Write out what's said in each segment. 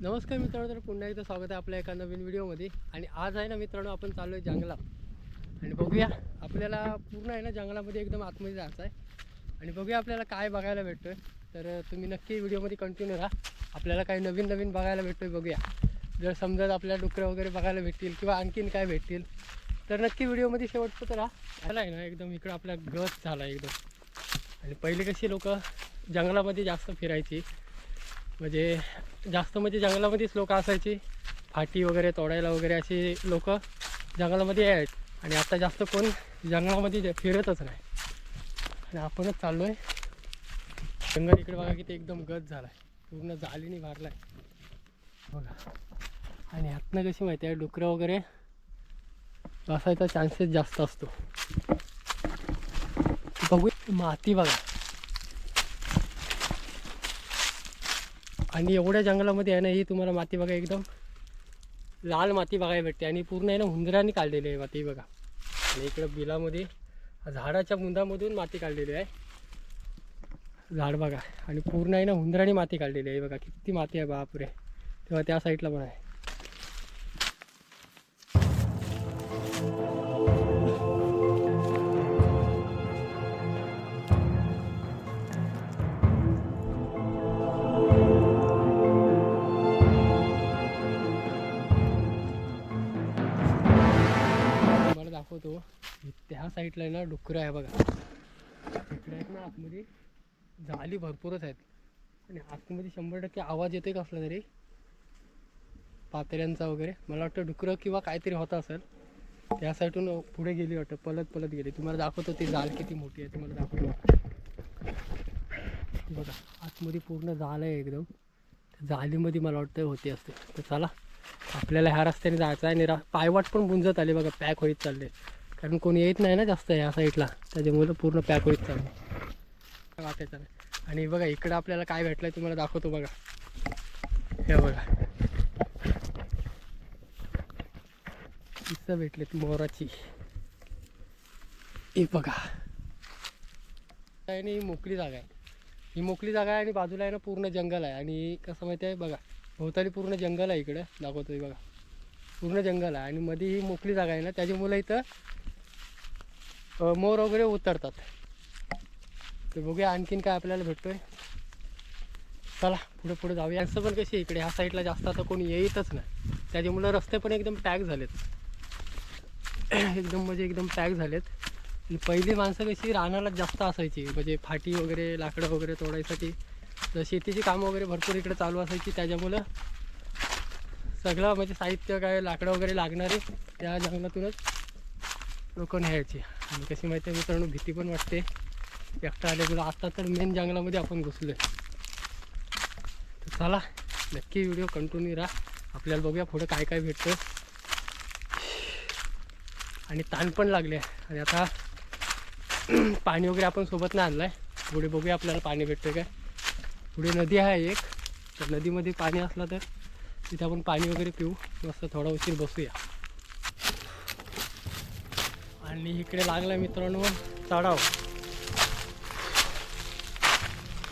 नमस्कार मित्रांनो तर पुन्हा एकदा स्वागत आहे आपल्या एका नवीन व्हिडिओमध्ये. आणि आज आहे ना मित्रांनो आपण चाललो आहे जंगलात. आणि बघूया आपल्याला पूर्ण आहे ना जंगलामध्ये एकदम आतमध्ये जायचं आहे. आणि बघूया आपल्याला काय बघायला भेटतोय. तर तुम्ही नक्की व्हिडिओमध्ये कंटिन्यू राहा. आपल्याला काही नवीन नवीन बघायला भेटतोय बघूया. जर समजा आपल्याला डुकरं वगैरे बघायला भेटतील किंवा आणखीन काय भेटतील तर नक्की व्हिडिओमध्ये शेवटचं तर राहा आहे ना एकदम इकडं आपला गत झाला एकदम. आणि पहिले कशी लोक जंगलामध्ये जास्त फिरायची म्हणजे जास्त म्हणजे जंगलामध्येच लोक असायची. फाटी वगैरे तोडायला वगैरे अशी लोक जंगलामध्ये यायचे. आणि आता जास्त कोण जंगलामध्ये फिरतच नाही. आणि आपणच चाललो आहे जंगल इकडे बघा की ते एकदम गत झाला आहे पूर्ण जालीने भरला आहे बघा. आणि ह्यातनं कशी माहिती आहे? डुकरं वगैरे बसायचा चान्सेस जास्त असतो. बघू माती बघा. आणि एवढ्या जंगलामध्ये आहे ना ही तुम्हाला माती बघा एकदम. लाल माती बघायला भेटते. आणि पूर्ण आहे ना हुंदराने काढलेली आहे माती बघा. आणि इकडं बिलामध्ये झाडाच्या मुंदामधून माती काढलेली आहे. झाड बघा. आणि पूर्ण आहे ना हुंदराने माती काढलेली आहे. बघा किती माती आहे बापरे. तेव्हा त्या साईडला पण आहे. त्या साईडला आहे ना डुकरं आहे बघा. तिकडे आहेत ना आतमध्ये जाली भरपूरच आहेत. आणि आतमध्ये शंभर टक्के आवाज येतोय कसला तरी. पातऱ्यांचा वगैरे. मला वाटतं डुकरं किंवा काहीतरी होतं असेल. त्या साईडून पुढे गेली वाटतं. पलत पलत गेली. तुम्हाला दाखवतो ती जाल किती मोठी आहे. तुम्हाला दाखवतो. बघा आतमध्ये पूर्ण जाल आहे एकदम. जालीमध्ये मला वाटतं होती असते. तर चला आपल्याला ह्या रस्त्याने जायचं आहे. आणि रा पायवाट पण बुंजत आले बघा. पॅक होईत चालले. कारण कोणी येत नाही ना जास्त या साईडला त्याच्यामुळे पूर्ण पॅक होईल चालू काय वाटायचं आणि बघा इकडं आपल्याला काय भेटलं तुम्हाला दाखवतो बघा. हे बघा. किस्सा भेटलेत मोराची. ही बघा. आणि ही मोकळी जागा आहे. ही मोकळी जागा आहे आणि बाजूला आहे ना पूर्ण जंगल आहे. आणि कसं माहिती आहे बघा भोवताली पूर्ण जंगल आहे इकडं. दाखवतोय बघा. पूर्ण जंगल आहे आणि मध्ये ही मोकळी जागा आहे ना त्याच्यामुळे इथं मोर वगैरे उतरतात. तर बघूया आणखीन काय आपल्याला भेटतोय. चला पुढे पुढे जाऊया. असं पण कशी आहे इकडे? ह्या साईडला जास्त आता कोणी येतच नाही. त्याच्यामुळं रस्ते पण एकदम पॅक झालेत. एकदम म्हणजे एकदम पॅक झालेत. पहिली माणसं कशी रानाला जास्त असायची. म्हणजे फाटी वगैरे लाकडं वगैरे तोडायसाठी. तर शेतीची कामं वगैरे भरपूर इकडे चालू असायची. त्याच्यामुळं सगळं म्हणजे साहित्य काय लाकडं वगैरे लागणारे त्या जंगलातूनच. लोक न्यायची. आणि कशी माहिती आहे मित्रांनो भीती पण वाटते. एकटा आल्यामुळं आता तर मेन जंगलामध्ये आपण घुसलो आहे तर चला नक्की व्हिडिओ कंटिन्यू राहा. आपल्याला बघूया पुढं काय काय भेटतं. आणि ताण पण लागले. आणि आता पाणी वगैरे आपण सोबत नाही आणलं आहे पुढे बघूया आपल्याला पाणी भेटतं काय. पुढे नदी आहे एक. तर नदीमध्ये पाणी असलं तर तिथे आपण पाणी वगैरे पिऊ. मस्त थोडा उशीर बसूया. आणि इकडे लागला मित्रांनो चढाव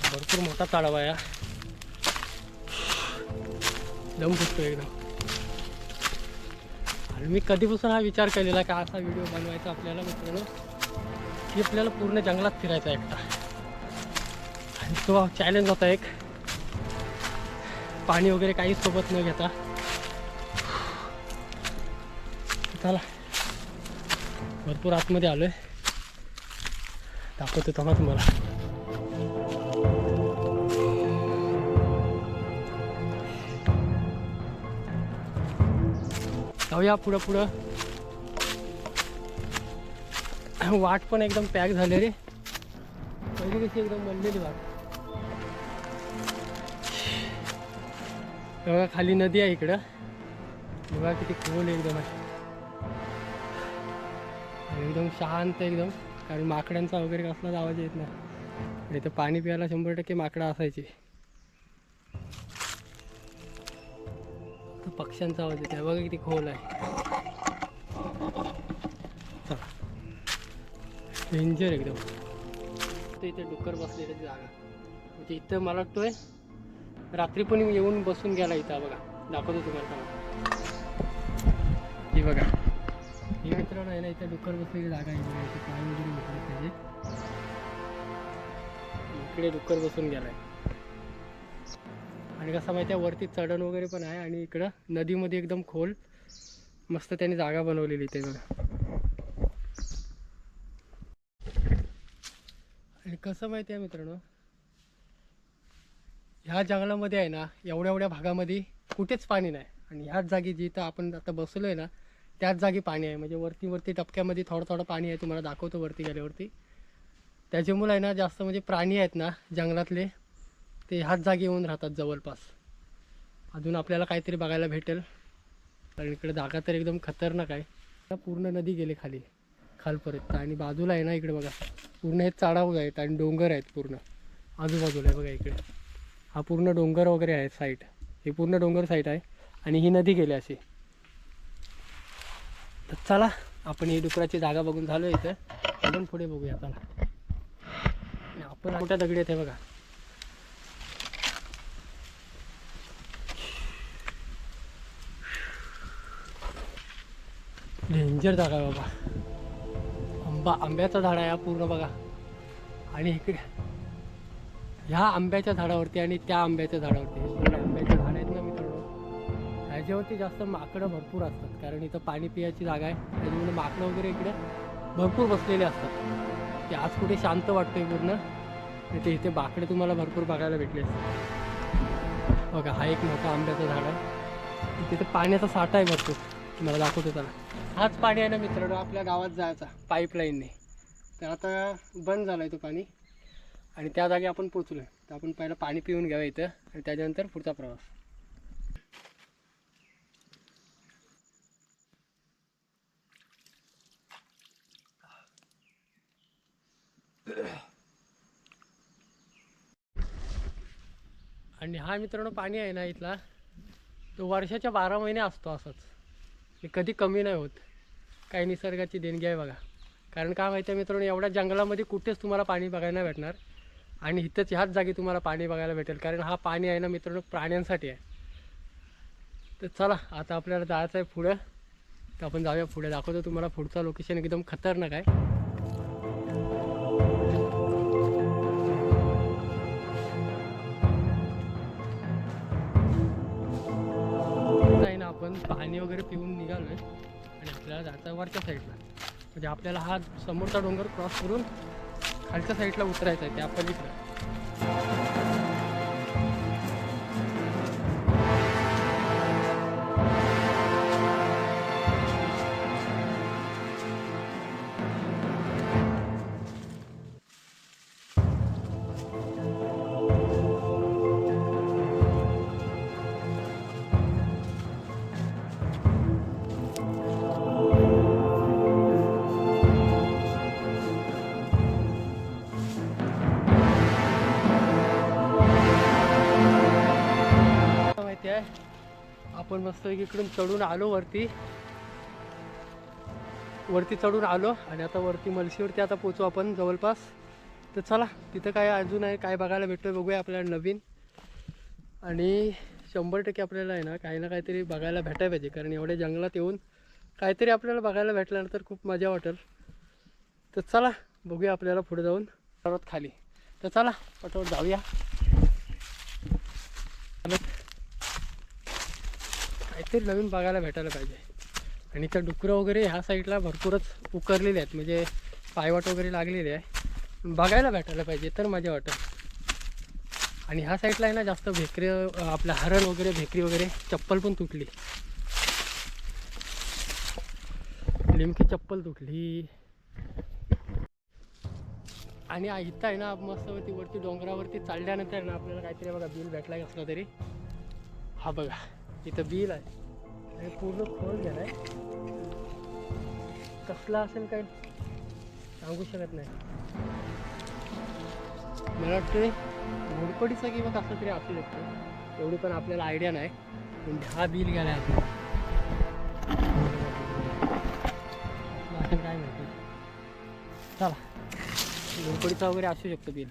भरपूर मोठा चढाव आहे दम फुटतो एकदम. आणि मी कधीपासून हा विचार केलेला की असा व्हिडिओ बनवायचा आपल्याला मित्रांनो की आपल्याला पूर्ण जंगलात फिरायचा एकटा. आणि तो चॅलेंज होता एक. पाणी वगैरे काहीच सोबत न घेता. चला. भरपूर आतमध्ये आलो आहे दाखवतो तेव्हा तुम्हाला. जाऊया पुढं पुढं. वाट पण एकदम पॅक झाली रे. पहिली कशी एकदम बनलेली वाट. बघा खाली नदी आहे इकडं. बघा किती खोल एकदम आहे एकदम शांत एकदम. कारण माकडांचा वगैरे कसलाच आवाज येत नाही. इथं पाणी प्यायला शंभर टक्के माकडं असायची. पक्ष्यांचा आवाज येत आहे बघा किती खोल आहे. डेंजर एकदम. तर इथे डुक्कर बसलेली जागा. म्हणजे इथं मला वाटतोय रात्री पण येऊन बसून गेला इथं. बघा. दाखवतो तुम्हाला. थांबा. ही बघा. ही मित्रांनो आहे ना इथे डुक्कर बसलेली जागा आहे. इथे पाय वगैरे घेतले पाहिजे. इकडे डुक्कर बसून गेलाय. आणि कसं माहिती आहे वरती चढण वगैरे पण आहे आणि इकडं नदीमध्ये एकदम खोल मस्त त्यांनी जागा बनवलेली इथे बघा. आणि कसं माहिती आहे मित्रांनो ह्या जंगलामध्ये आहे ना एवढ्या एवढ्या भागामध्ये कुठेच पाणी नाही. आणि ह्याच जागी जिथं आपण आता बसलो आहे ना त्याच जागी पाणी आहे. म्हणजे वरती वरती टपक्यामध्ये थोडं थोडं पाणी आहे. तुम्हाला दाखवतो वरती गेल्यावरती. त्याच्यामुळे आहे ना जास्त म्हणजे प्राणी आहेत ना जंगलातले ते ह्याच जागी येऊन राहतात जवळपास. अजून आपल्याला काहीतरी बघायला भेटेल. कारण इकडे जागा तर एकदम खतरनाक आहे. पूर्ण नदी गेली खाली खालपर्यंत आणि बाजूला आहे ना इकडे बघा. पूर्ण हे चढाव आहेत आणि डोंगर आहेत पूर्ण. आजूबाजूला आहे बघा इकडे. हा पूर्ण डोंगर वगैरे आहे साईट हे पूर्ण डोंगर साईट आहे. आणि ही नदी गेली अशी. तर चला आपण ही डुकराची जागा बघून झालो इथं. आपण पुढे बघूया चला. आपण मोठ्या दगडी येते बघा. डेंजर जागा आहे बाबा. आंबा आंब्याचं झाड आहे हा पूर्ण बघा. आणि इकडे ह्या आंब्याच्या झाडावरती आणि त्या आंब्याच्या झाडावरती. मित्रांनो ह्याच्यावरती जास्त माकडं भरपूर असतात. कारण इथं पाणी पियाची जागा आहे. त्याच्यामुळे माकडं वगैरे इकडे भरपूर बसलेले असतात. ते आज कुठे शांत वाटतंय पूर्ण. आणि ते इथे बाकडे तुम्हाला भरपूर बघायला भेटले बघा हा एक मोठा आंब्याचं झाड आहे. तिथे पाण्याचा साठा आहे भरपूर. तुम्हाला दाखवतो त्याला हाच पाणी आहे ना मित्रांनो आपल्या गावात जायचा. पाईपलाईनने. तर आता बंद झाला आहे तो पाणी. आणि त्या जागी आपण पोचलो आहे तर आपण पहिलं पाणी पिऊन घ्यावं इथं. आणि त्याच्यानंतर पुढचा प्रवास. आणि हा मित्रांनो पाणी आहे ना इथला. तो वर्षाच्या बारा महिने असतो असंच. हे कधी कमी नाही होत. काही निसर्गाची देणगी आहे बघा. कारण काय माहिती आहे मित्रांनो एवढ्या जंगलामध्ये कुठेच तुम्हाला पाणी बघायला भेटणार. आणि इथंच ह्याच जागी तुम्हाला पाणी बघायला भेटेल. कारण हा पाणी आहे ना मित्रांनो प्राण्यांसाठी आहे. तर चला आता आपल्याला जायचं आहे पुढं. तर आपण जाऊया पुढे. दाखवतो तुम्हाला पुढचं लोकेशन एकदम खतरनाक आहे. आपण पाणी वगैरे पिऊन निघालो आहे आणि आपल्याला जायचं आहे वरच्या साईडला म्हणजे आपल्याला हा समोरचा डोंगर क्रॉस करून खालच्या साईडला उतरायचं आहे त्या पलीकडे. आपण मस्त इकडून चढून आलो वरती. वरती चढून आलो आणि आता वरती मलशीवरती आता पोचू आपण जवळपास. तर चला तिथं काय अजून आहे काय बघायला भेटतोय बघूया आपल्याला नवीन. आणि शंभर टक्के आपल्याला आहे ना काही ना काहीतरी बघायला भेटायला पाहिजे कारण एवढ्या जंगलात येऊन काहीतरी आपल्याला बघायला भेटल्यानंतर खूप मजा वाटेल. तर चला बघूया आपल्याला पुढे जाऊन. सर्वात खाली. तर चला पटवट जाऊया. काहीतरी नवीन बघायला भेटायला पाहिजे. आणि त्या डुकरं वगैरे ह्या साईडला भरपूरच उकरलेले आहेत म्हणजे पायवाट वगैरे लागलेली आहे. बघायला भेटायला पाहिजे तर मजा वाटत आणि ह्या साईडला आहे ना जास्त भेकरी आपलं हरण वगैरे भेकरी वगैरे चप्पल पण तुटली. नेमकी चप्पल तुटली. आणि इथं आहे ना मस्त वरती डोंगरावरती चालल्यानंतर आहे ना आपल्याला काहीतरी बघा बिल भेटला असलं तरी. हा बघा इथं बिल आहे. हे पूर्ण खोल झालाय कसला असेल काय सांगू शकत नाही. मला वाटतं घोडपडीचा किंवा कसं तरी असू शकतो. एवढी पण आपल्याला आयडिया नाही. पण हा बिल गेला आहे काय माहिती चला. घोडपडीचा वगैरे असू शकतो बिल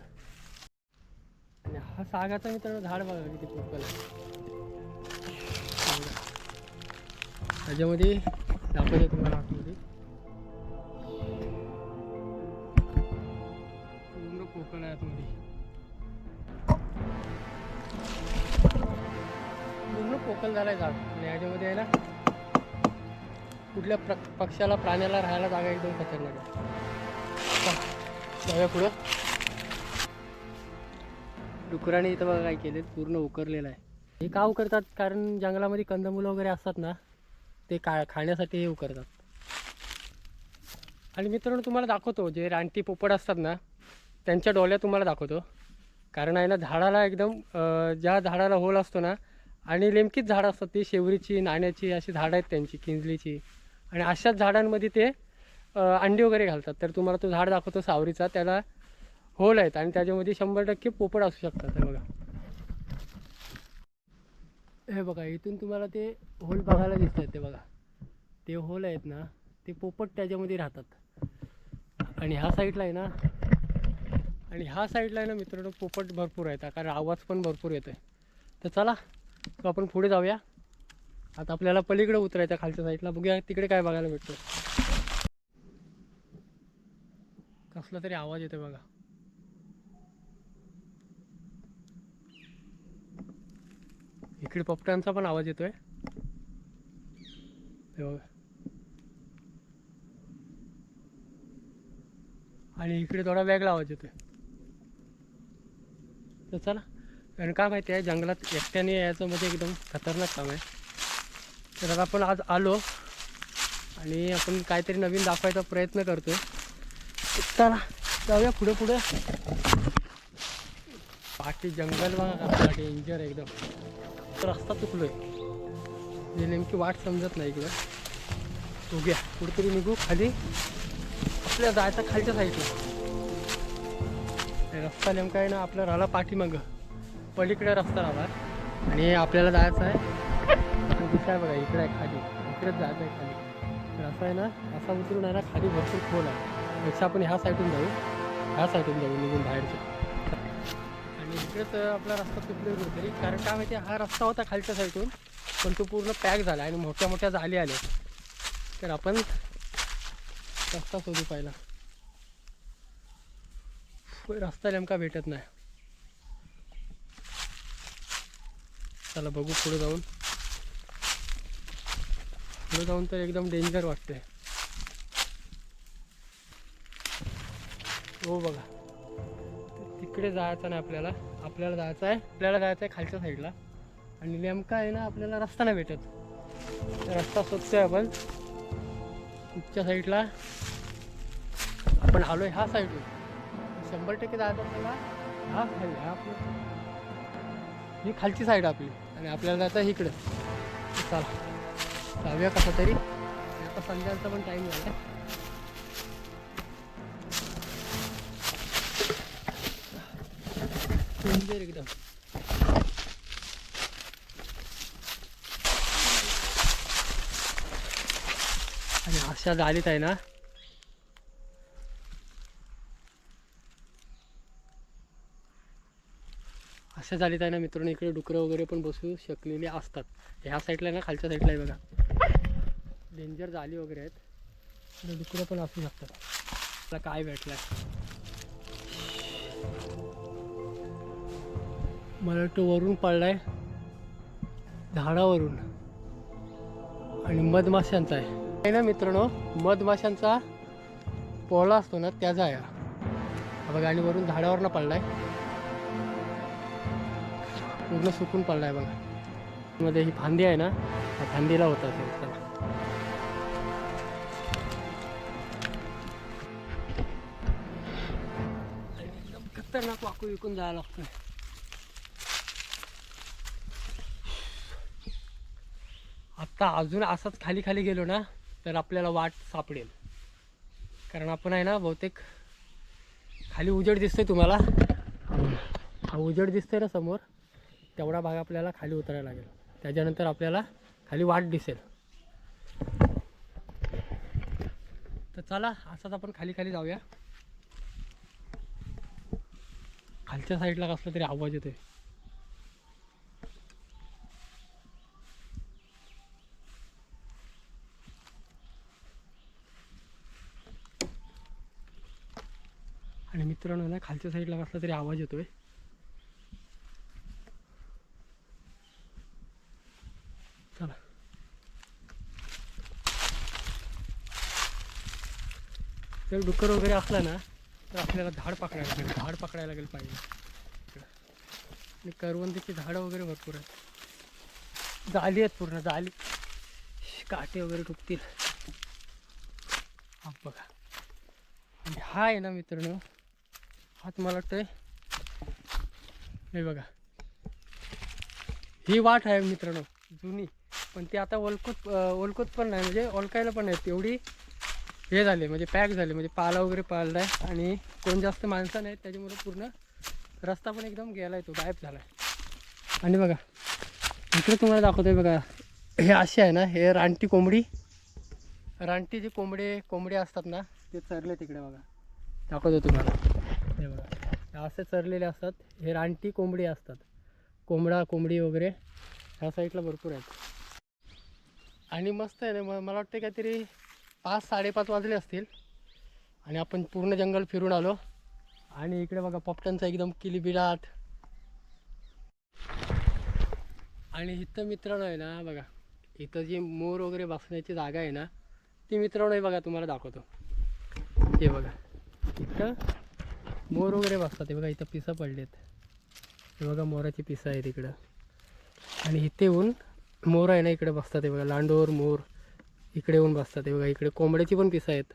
आणि हा हा सागाचा मित्रांनो झाड बघा किती पोकल त्याच्यामध्ये दाखवतो तुम्हाला आतमध्ये. पूर्ण पोकळ आहे आतमध्ये. पूर्ण पोकल झालाय जाग आणि याच्यामध्ये आहे ना कुठल्या प्र पक्षाला प्राण्याला राहायला जागा एकदम खतरनाक आहे. जाऊया पुढं. डुकराने इथं बघा काय केले पूर्ण उकरलेलं आहे. हे का उकरतात कारण जंगलामध्ये कंदमुलं वगैरे असतात ना ते का खाण्यासाठी हे उकरतात आणि मित्रांनो तुम्हाला दाखवतो जे रानटी पोपट असतात ना त्यांच्या डोळ्या तुम्हाला दाखवतो. कारण आहे ना झाडाला एकदम ज्या झाडाला होल असतो ना आणि नेमकीच झाडं असतात ती शेवरीची नाण्याची अशी झाडं आहेत त्यांची किंजलीची. आणि अशाच झाडांमध्ये ते अंडी वगैरे घालतात. तर तुम्हाला तो झाड दाखवतो सावरीचा त्याला होल आहेत आणि त्याच्यामध्ये शंभर टक्के पोपट असू शकतात बघा. हे बघा इथून तुम्हाला ते होल बघायला दिसत आहेत ते बघा. ते होल आहेत ना ते पोपट त्याच्यामध्ये राहतात. आणि ह्या साईडला आहे ना आणि ह्या साईडला आहे ना मित्रांनो पोपट भरपूर आहेत. कारण आवाज पण भरपूर येतो आहे तर चला आपण पुढे जाऊया. आता आपल्याला पलीकडे उतरायचं खालच्या साईडला बघूया तिकडे काय बघायला भेटतं. कसला तरी आवाज येतो बघा. इकडे पपट्यांचा पण आवाज येतोय. बघा. आणि इकडे थोडा वेगळा आवाज येतोय. तर चला कारण काय माहिती आहे जंगलात एकट्याने यायचं म्हणजे एकदम खतरनाक काम आहे. तर आता आपण आज आलो आणि आपण काहीतरी नवीन दाखवायचा प्रयत्न करतोय. चला जाऊया पुढे पुढे. पाठी जंगल बघा पाठी डेंजर एकदम. रस्ता चुकलो आहे नेमकी वाट समजत नाही इकडं. उघ्या कुठेतरी निघू खाली. आपल्या जायचा खालच्या साईडला. रस्ता नेमका आहे ना आपला राहिला पाठीमागं. पलीकडे रस्ता राहिला आणि आपल्याला जायचं आहे. तो आहे बघा इकडे आहे खाली. इकडेच जायचं आहे खाली. तर असं आहे ना असा उतरून आहे ना खाली भरपूर खोल आहे. पेक्षा आपण ह्या साईडून जाऊ. ह्या साईडून जाऊ निघून बाहेरचं इकडे तर आपला रस्ता चुकले कुठेतरी कारण काय माहिती हा रस्ता होता खालच्या साईडून पण तो पूर्ण पॅक झाला आणि मोठ्या मोठ्या जाली आल्या. तर आपण रस्ता शोधू पाहिला. रस्ता नेमका भेटत नाही. चला बघू पुढे जाऊन. पुढे जाऊन तर एकदम डेंजर वाटते हो बघा. तर तिकडे जायचं नाही आपल्याला. आपल्याला जायचं आहे. आपल्याला जायचं आहे खालच्या साईडला आणि नेमका आहे ना आपल्याला रस्ता नाही भेटत. रस्ता रस्ता शोधतोय आपण. कुठच्या साईडला आपण आलो आहे ह्या साईडला शंभर टक्के जायचं आपल्याला हा साईड ह्या आपली ही खालची साईड आपली. आणि आपल्याला जायचं आहे इकडं. चला. जाऊया कसं तरी. आता संध्याचा पण टाईम झाला डेंजर एकदम आणि अशा झालीत आहे ना. अशा झालीत आहे ना मित्रांनो इकडे डुकरं वगैरे पण बसू शकलेले असतात. ह्या साईडला आहे ना खालच्या साईडला आहे बघा. डेंजर झाली वगैरे आहेत. डुकरं पण असू शकतात. मला काय भेटलं मला वाटतं वरून पडला आहे झाडावरून. आणि मधमाशांचा आहे. आहे ना मित्रांनो मधमाशांचा पोळा असतो ना त्याचा आहे बघा आणि वरून झाडावरनं आहे पूर्ण सुकून पडला आहे बघा. मध्ये ही फांदी आहे ना त्या फांदीला होत असेल खतरनाक वाकू विकून जायला लागतोय. आत्ता अजून असाच खाली खाली गेलो ना तर आपल्याला वाट सापडेल. कारण आपण आहे ना बहुतेक खाली उजेड दिसतोय तुम्हाला. हा उजेड दिसतोय ना समोर तेवढा भाग आपल्याला खाली उतरायला लागेल. त्याच्यानंतर आपल्याला खाली वाट दिसेल. तर चला असाच आपण खाली खाली जाऊया. खालच्या साईडला कसला तरी आवाज येतोय आणि मित्रांनो ना खालच्या साईडला कसला तरी आवाज येतोय. चला. जर डुक्कर वगैरे असला ना तर आपल्याला झाड पकडायला लागेल. झाड पकडायला लागेल पाहिजे. आणि करवंदीची झाडं वगैरे भरपूर आहेत. जाली आहेत पूर्ण जाली. काटे वगैरे टुकतील बघा. आणि हा आहे ना मित्रांनो हा तुम्हाला वाटतंय. हे बघा. ही वाट आहे मित्रांनो जुनी. पण ती आता ओलकूत ओलकूत पण नाही म्हणजे ओलकायला पण नाही. तेवढी हे झाले म्हणजे पॅक झाले म्हणजे पाला वगैरे पाळला आहे आणि कोण जास्त माणसं नाहीत त्याच्यामुळे पूर्ण रस्ता पण एकदम गेला आहे तो गायब झाला आहे आणि बघा इकडे तुम्हाला दाखवतोय बघा. हे असे आहे ना हे रानटी कोंबडी. रानटी जे कोंबडे कोंबडे असतात ना ते चरले तिकडे बघा. दाखवतो तुम्हाला. हे बघा. असे चरलेले असतात. हे रानटी कोंबडी असतात. कोंबडा कोंबडी वगैरे ह्या साईडला भरपूर आहेत. आणि मस्त आहे ना म- मला वाटतं काहीतरी पाच साडेपाच वाजले असतील. आणि आपण पूर्ण जंगल फिरून आलो. आणि इकडे बघा पपटनचा एकदम किलीबिलाट. आणि इथं मित्रांनो आहे ना बघा. इथं जी मोर वगैरे बसण्याची जागा आहे ना ती मित्रांनो बघा तुम्हाला दाखवतो. हे बघा. इथं मोर वगैरे बसतात हे बघा इथं पिसं पडलेत. हे बघा मोराची पिसं आहेत इकडं. आणि इथे येऊन मोर आहे ना इकडे बसतात हे बघा लांडोर मोर इकडे येऊन बसतात हे बघा इकडे कोंबड्याची पण पिसं आहेत.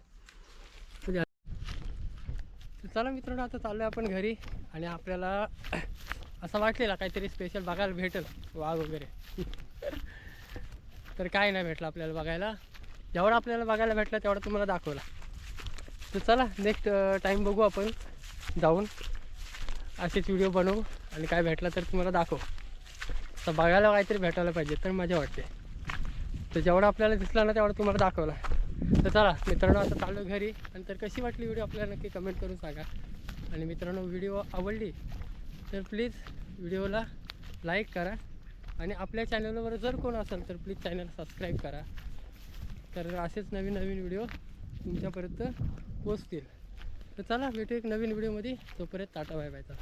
चला मित्रांनो आता चाललो आहे आपण घरी आणि आपल्याला असं वाटलेला काहीतरी स्पेशल बघायला भेटेल वाघ वगैरे. तर काय नाही भेटलं आपल्याला बघायला. जेवढा आपल्याला बघायला भेटलं तेवढा तुम्हाला दाखवला. तर चला नेक्स्ट टाईम बघू आपण. जाऊन असेच व्हिडिओ बनवू आणि काय भेटला तर तुम्हाला दाखव. तर बघायला काहीतरी भेटायला पाहिजे तर मजा वाटते. तर जेवढा आपल्याला दिसला ना तेवढा तुम्हाला दाखवला. तर चला मित्रांनो आता चालू घरी. आणि तर कशी वाटली व्हिडिओ आपल्याला नक्की कमेंट करून सांगा. आणि मित्रांनो व्हिडिओ आवडली तर प्लीज व्हिडिओला लाईक करा. आणि आपल्या चॅनलवर जर कोण असेल तर प्लीज चॅनल सबस्क्राईब करा. तर असेच नवीन नवीन व्हिडिओ तुमच्यापर्यंत पोचतील तर चला भेटू एक नवीन व्हिडिओमध्ये तोपर्यंत टाटा बाय बायचा